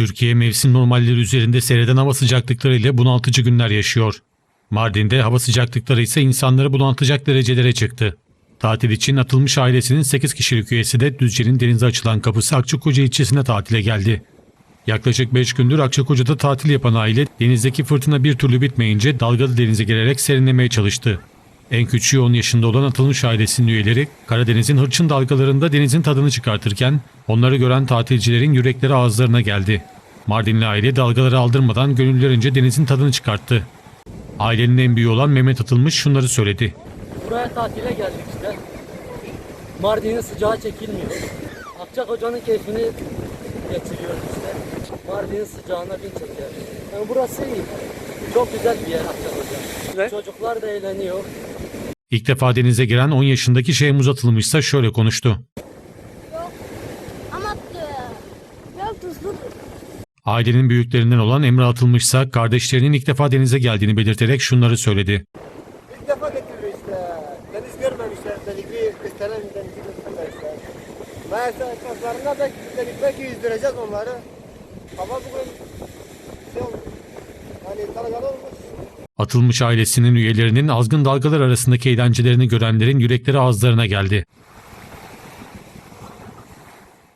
Türkiye mevsim normalleri üzerinde seyreden hava sıcaklıkları ile bunaltıcı günler yaşıyor. Mardin'de hava sıcaklıkları ise insanları bunaltacak derecelere çıktı. Tatil için atılmış ailesinin 8 kişilik üyesi de Düzce'nin denize açılan kapısı Akçakoca ilçesine tatile geldi. Yaklaşık 5 gündür Akçakoca'da tatil yapan aile denizdeki fırtına bir türlü bitmeyince dalgalı denize gelerek serinlemeye çalıştı. En küçüğü 10 yaşında olan atılmış ailesinin üyeleri Karadeniz'in hırçın dalgalarında denizin tadını çıkartırken onları gören tatilcilerin yürekleri ağızlarına geldi. Mardinli aile dalgaları aldırmadan gönüllerince denizin tadını çıkarttı. Ailenin en büyüğü olan Mehmet Atılmış şunları söyledi. Buraya tatile geldik işte. Mardin'in sıcağı çekilmiyor. Akçakoca'nın keyfini geçiriyoruz işte. Mardin'in sıcağına bin çeker. Yani burası iyi. Çok güzel bir yer Akçakoca. Çocuklar da eğleniyor. İlk defa denize giren 10 yaşındaki Şehmuz Atılmış ise şöyle konuştu. Ama e, biraz tuzludur. Ailenin büyüklerinden olan Emre Atılmış ise kardeşlerinin ilk defa denize geldiğini belirterek şunları söyledi. İlk defa getiriyor işte. Deniz görmemişler. Bir kıstelen denizi götürmemişler. Meğerse etraflarında belki, belki yüzdüreceğiz onları. Ama bugün şey olmuş. Yani dalgalı olmuş. Atılmış ailesinin üyelerinin azgın dalgalar arasındaki eğlencelerini görenlerin yürekleri ağızlarına geldi.